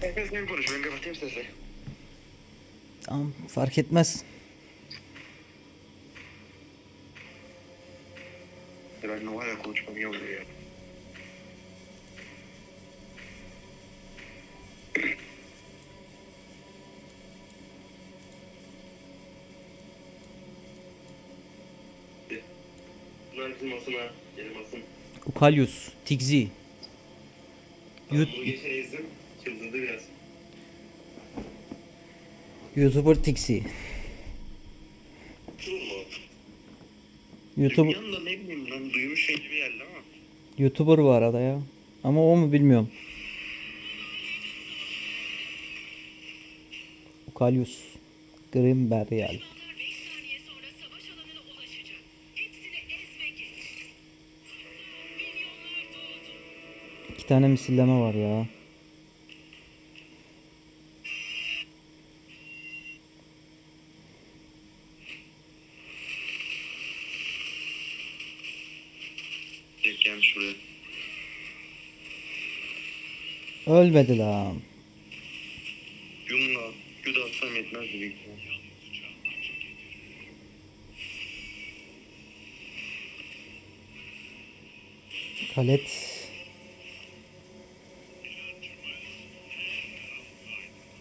Herkes benim konuşuyor. Ben kapatayım sesi. Tamam fark etmez. Ben ya konuşmam iyi oluyor ya. Bunlar bizim masın ha. Benim masın. Ukalius, Tigzi. Ben Yut- bunu geçen izledim. Çıldırdı biraz. YouTuber mu? YouTube Dünyanın ne bileyim lan duymuş şey gibi geldi ama. YouTuber bu arada ya. Ama o mu bilmiyorum. Ukalius. Grimberial. Düşmanlar tane misilleme var ya. Gelmiş şuraya. Ölmedi lan. Yumla. Güda atsam yetmez ihtimal. Kalet.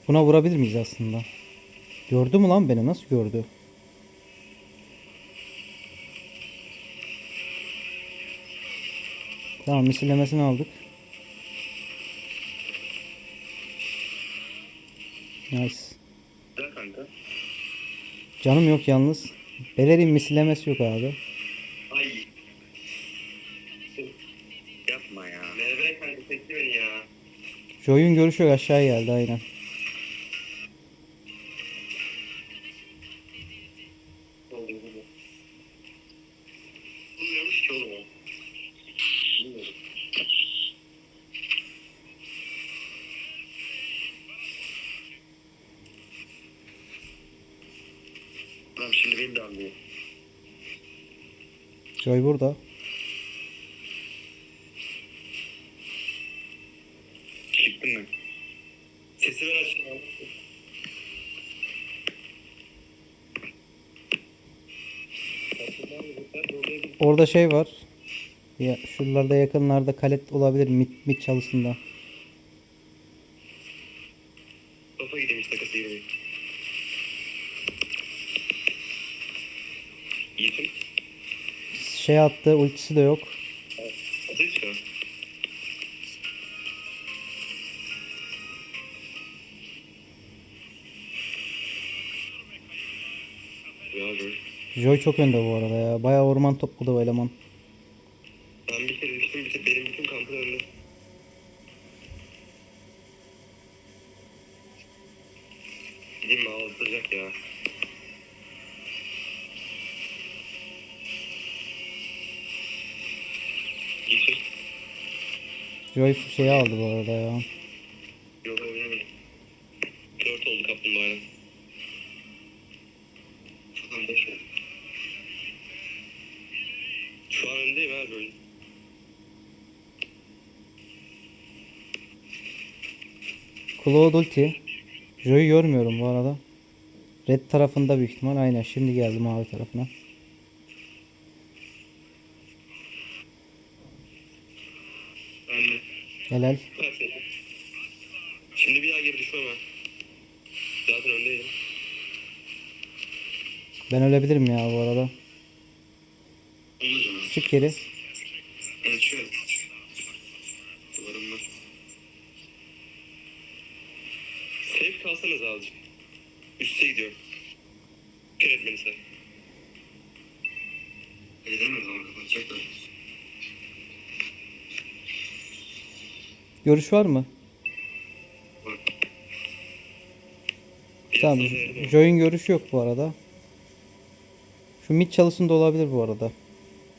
Buna vurabilir miyiz aslında? Gördü mü lan beni? Nasıl gördü? Tamam misillemesini aldık. Nice. Canım yok yalnız. Beler'in misillemesi yok abi. Ay. Yapma ya. Merve kanka çekti beni ya. Joy'un görüşü yok aşağı geldi aynen. Oldu oldu. Bulmuyormuş ki oğlum o. Bilmiyorum. Tamam şimdi beni de anlıyor. Joy burada. Mı? Sesi ver aşağı. Orada şey var. Ya şuralarda yakınlarda kalet olabilir mit, mit çalısında. Yiğitim. Şey attı ultisi de yok. Joy çok önde bu arada ya. Bayağı orman topladı o eleman. Ben bir kere düştüm bir benim bütün kampın önünde. Gideyim mi ağlatacak ya. Geçin. Joy şeyi aldı bu arada ya. Claude ulti. Joy'u görmüyorum bu arada. Red tarafında büyük ihtimal. Aynen şimdi geldi mavi tarafına. De. Helal. Şimdi bir daha geri düşmem ha. Zaten öndeydim. Ben ölebilirim ya bu arada. Çık geri. Evet şöyle. Duvarım var. Safe kalsanız azıcık. Üste gidiyorum. Kır etmeni sen. Edemez ama kapatacaklar. Görüş var mı? Var. Tamam. Joy'un görüşü yok bu arada. Şu mid çalısında olabilir bu arada.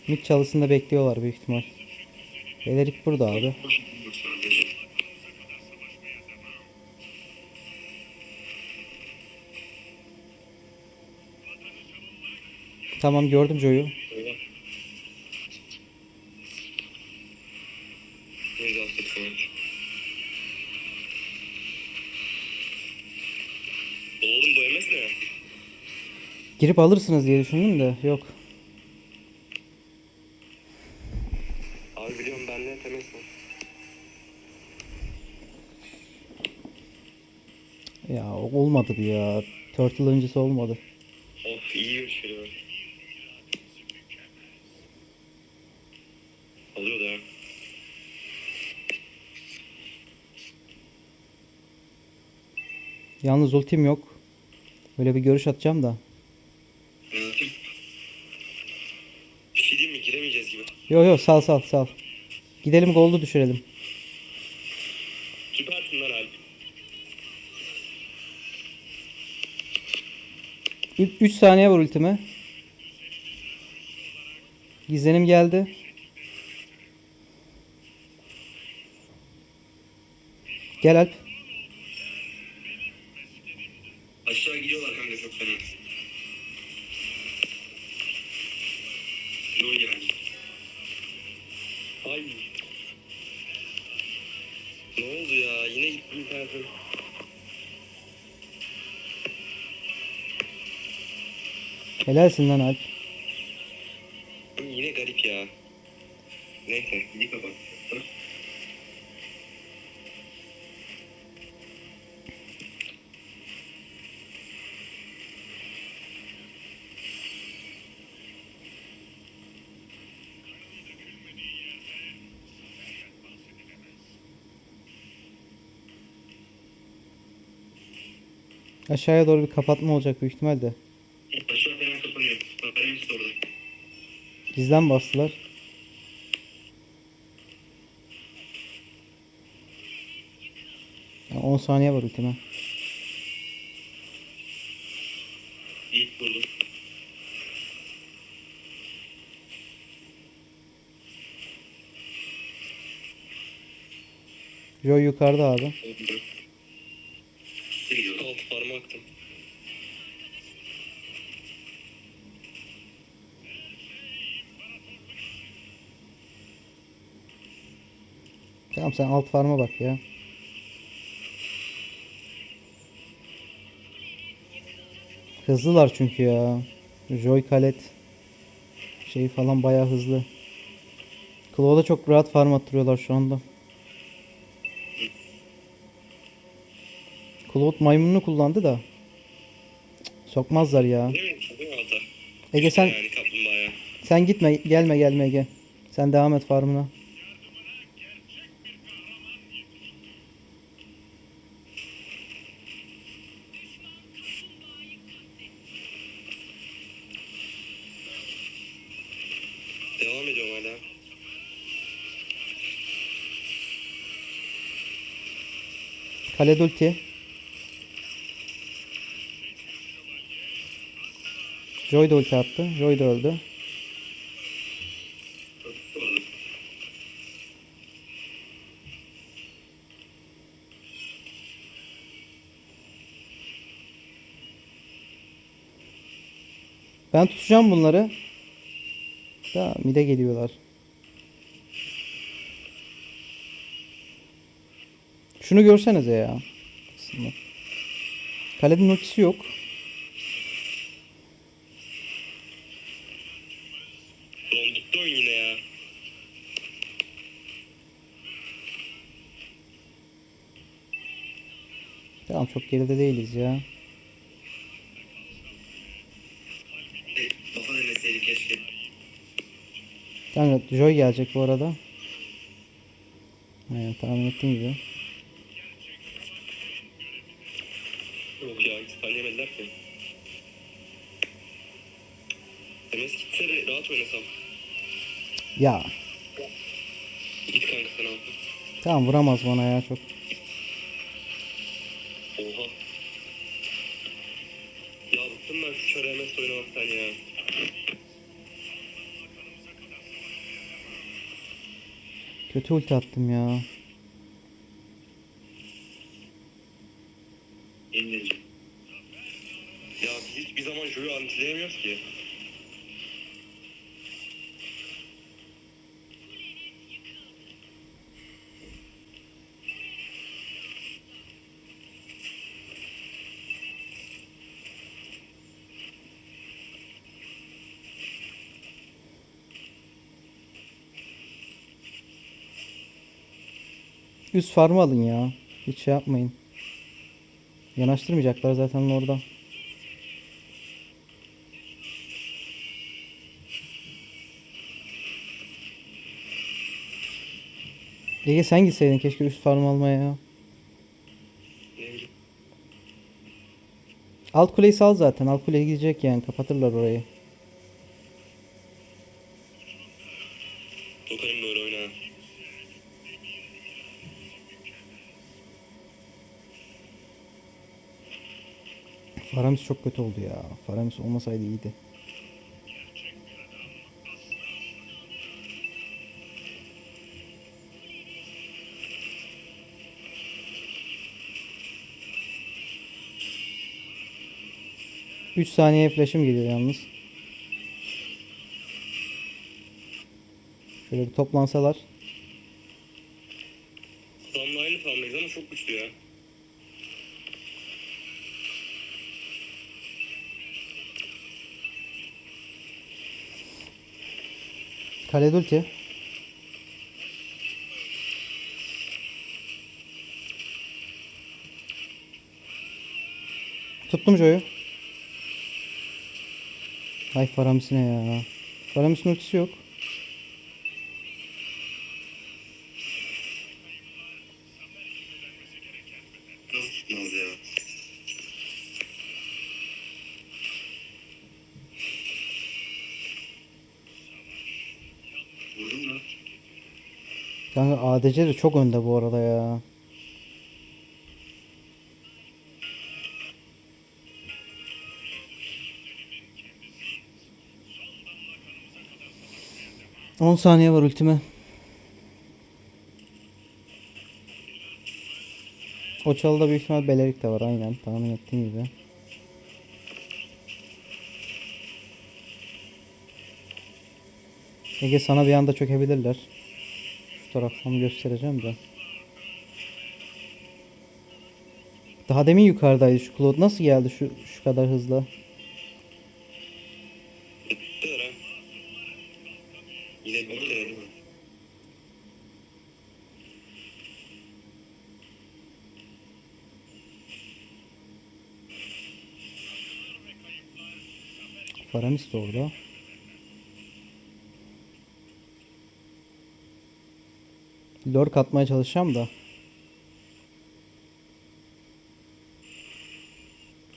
Mid çalısında bekliyorlar büyük ihtimal. Belerik burada abi. Tamam gördüm Joy'u. Oğlum bu MS ne? Girip alırsınız diye düşündüm de yok. Abi biliyorum bende temas var. Ya olmadı ya. Turtle öncesi olmadı. Yalnız ultim yok. Böyle bir görüş atacağım da. Bir şey diyeyim mi? Giremeyeceğiz gibi. Yo yo sal sal sal. Gidelim goldu düşürelim. Süpersin lan Alp. 3 saniye var ultime. Gizlenim geldi. Gel Alp. İnternetim. Helalsin lan Alp. Yine garip ya. Neyse. İyi kapat. Aşağıya doğru bir kapatma olacak büyük ihtimalle. Aşağı fena kapanıyor. Kapanıyor orada. Gizlen bastılar. Ya 10 saniye var ultime. İyi vurdum. Joy yukarıda abi. Oldu. Parmaktım. Tamam sen alt farma bak ya. Hızlılar çünkü ya. Joy Kalet şey falan bayağı hızlı. Claw'da çok rahat farm attırıyorlar şu anda. Claude maymununu kullandı da. Cık, Sokmazlar ya. Ege sen sen gitme gelme gelme Ege. Sen devam et farmına. Devam ediyorum hala. Kale ulti. Joy da ulti attı. Joy da öldü. Ben tutacağım bunları. Da mide geliyorlar. Şunu görsenize ya. Aslında. Kalenin ultisi yok. Donduktu oyun yine ya. Tamam çok geride değiliz ya. Kanka Joy gelecek bu arada. Aynen tahmin ettiğim gibi. Yok ya hiç stun yemediler ki. MS gitse de rahat oynasam. Ya Git kanka sen tamam vuramaz bana ya çok. Oynamaktan ya. Kötü ulti attım ya. Yenileceğim. Ya hiçbir zaman Joe'yu antileyemiyoruz ki. Üst farmı alın ya. Hiç şey yapmayın. Yanaştırmayacaklar zaten orada. Ege sen gitseydin keşke üst farm almaya ya. Alt kuleyi sal zaten. Alt kuleye gidecek yani. Kapatırlar orayı. Dokanım böyle oyna. Faramis çok kötü oldu ya. Faramis olmasaydı iyiydi. Üç saniye flash'ım geliyor yalnız. Şöyle bir toplansalar. Adamla aynı farmdayız ama çok güçlü ya. Kale ulti. Tuttum Joe'yu. Ay Faramis'ine ya. Faramis'in ultisi yok. Kanka ADC de çok önde bu arada ya. On saniye var ultime. O çalıda büyük ihtimal Belerik de var aynen tahmin ettiğim gibi. Ege sana bir anda çökebilirler. Taraftan göstereceğim de. Daha demin yukarıdaydı şu Claude. Nasıl geldi şu şu kadar bittiler. Faramis de orada. Lurk atmaya çalışacağım da.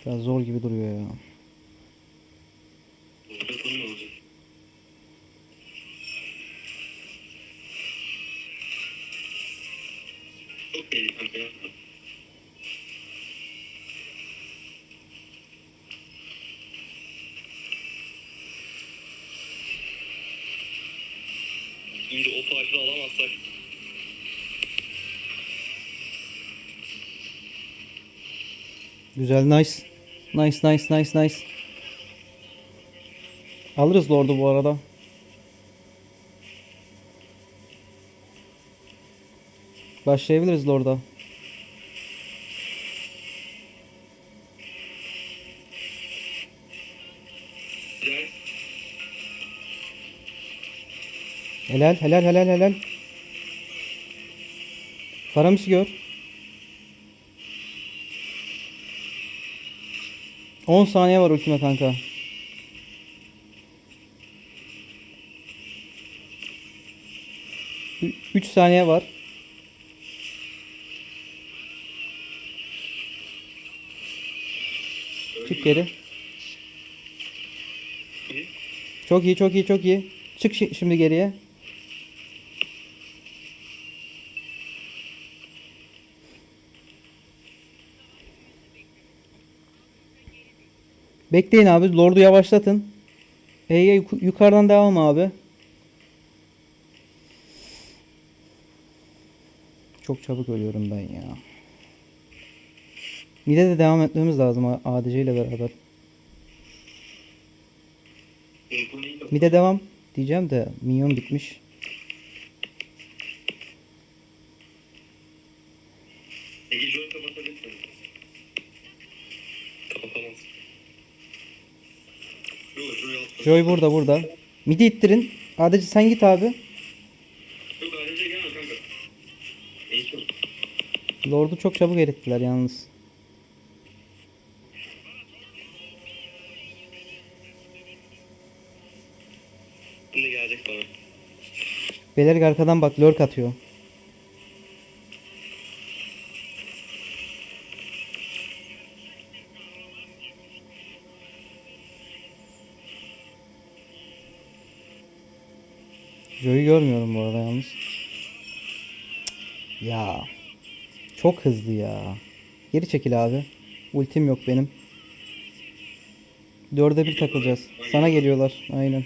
Biraz zor gibi duruyor ya. Bakalım ne olacak? Çok belli kanka yapma. İyi de o fight'ı alamazsak. Güzel nice. Nice nice nice nice. Alırız Lord'u bu arada. Başlayabiliriz Lord'a. Helal helal helal helal. Faramis'i gör. 10 saniye var ultime kanka. Ü- 3 saniye var. Çık geri. Çok iyi çok iyi çok iyi. Çık şi- şimdi geriye. Bekleyin abi. Lord'u yavaşlatın. Yuk- yukarıdan devam abi. Çok çabuk ölüyorum ben ya. Mide de devam etmemiz lazım ADC ile beraber. Mide devam diyeceğim de minyon bitmiş. Ege Joy kapatabilirsin. Kapatamaz. Yok Joy burada burada. Midi ittirin. ADC sen git abi. Lord'u çok çabuk erittiler yalnız. Şimdi gelecek bana. Belerik arkadan bak lurk atıyor. Ya. Çok hızlı ya. Geri çekil abi. Ultim yok benim. Dörde bir takılacağız. Sana geliyorlar. Aynen.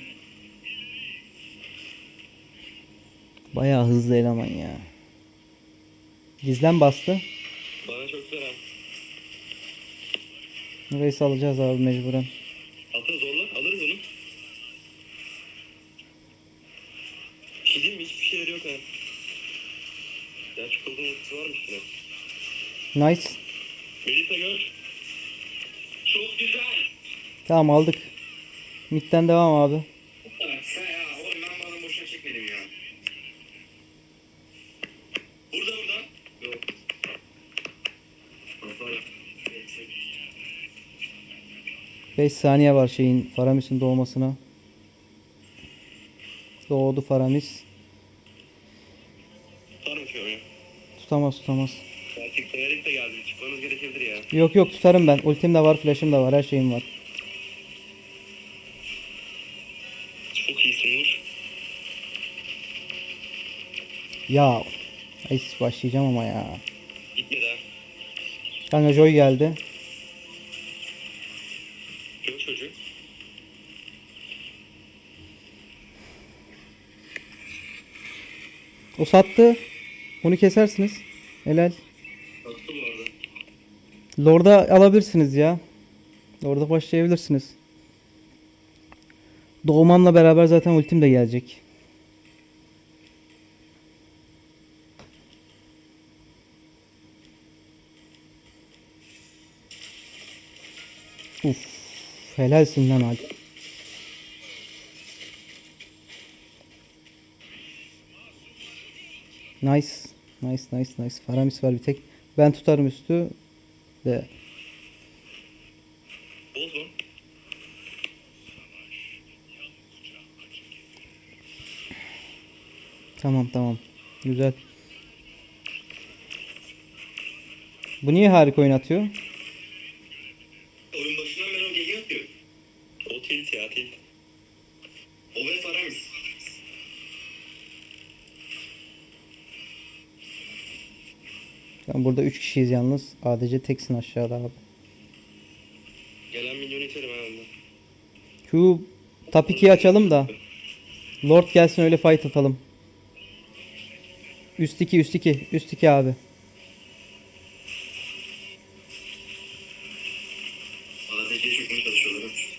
Bayağı hızlı eleman ya. Gizlen bastı. Bana çok selam. Burayı salacağız abi mecburen. Atla zorla alırız onu. Bir şey mi? Hiçbir şeyleri yok ha. Ya çikolata varmış yine. Nice. Melisa gör. Çok güzel. Tamam aldık. Mid'den devam abi. Sen ya oğlum ben bana boşuna çekmedim ya. Burada burada. Yok. Hasar. 5 saniye var şeyin Faramis'in doğmasına. Doğdu Faramis. Tutar mı şöyle? Tutamaz tutamaz. Gerçek severek de geldi. Çıkmanız gerekebilir ya. Yok yok tutarım ben. Ultim de var, flash'ım da var, her şeyim var. Çok iyisin Nur. Ya. Ay başlayacağım ama ya. Gitmedi ha. Kanka Joy geldi. Gör çocuğu. O sattı. Onu kesersiniz. Helal. Attım bu arada. Lord'a alabilirsiniz ya. Lord'a başlayabilirsiniz. Doğmamla beraber zaten ultim de gelecek. Uf. Helalsin lan Alp. Nice. Nice nice nice. Faramis var bir tek. Ben tutarım üstü. De Bozma. Tamam tamam. Güzel. Bu niye harika oynatıyor? Ben burada 3 kişiyiz yalnız. ADC teksin aşağıda abi. Gelen milyonu iterim ha ondan. Şu top 2'yi açalım da. Lord gelsin öyle fight atalım. Üst 2 üst 2 üst 2 abi. ADC'ye çökmeye çalışıyorlar.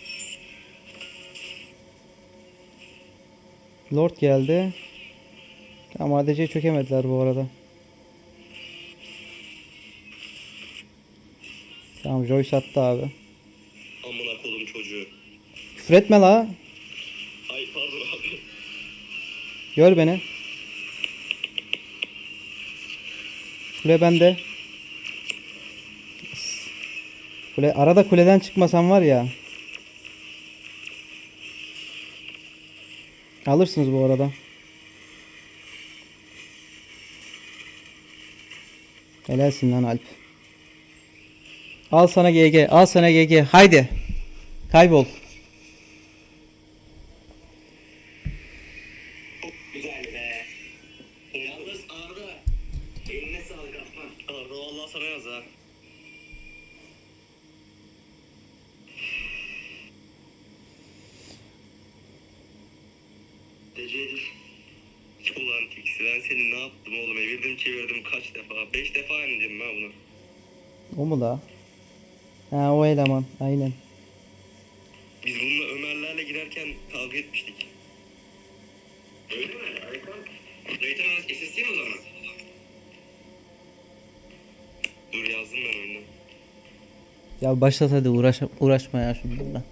Lord geldi. Ama ADC'yi çökemediler bu arada. Tamam Joy sattı abi. Amına kodum çocuğu. Küfür etme la. Ay pardon abi. Gör beni. Kule bende. Kule arada kuleden çıkmasam var ya. Alırsınız bu arada. Helalsin lan Alp. Al sana GG, al sana GG. Haydi. Kaybol. Ulan Tiksi ben seni ne yaptım oğlum evirdim çevirdim kaç defa. Beş defa yeneceğim ben bunu. O mu da? Ha o eleman. Aynen. Biz bununla Ömerlerle girerken kavga etmiştik. Öyle mi? Harika. Reytan mi o zaman? Dur yazdım ben oyunu. Ya başlat hadi uğraş uğraşma ya şunlarla.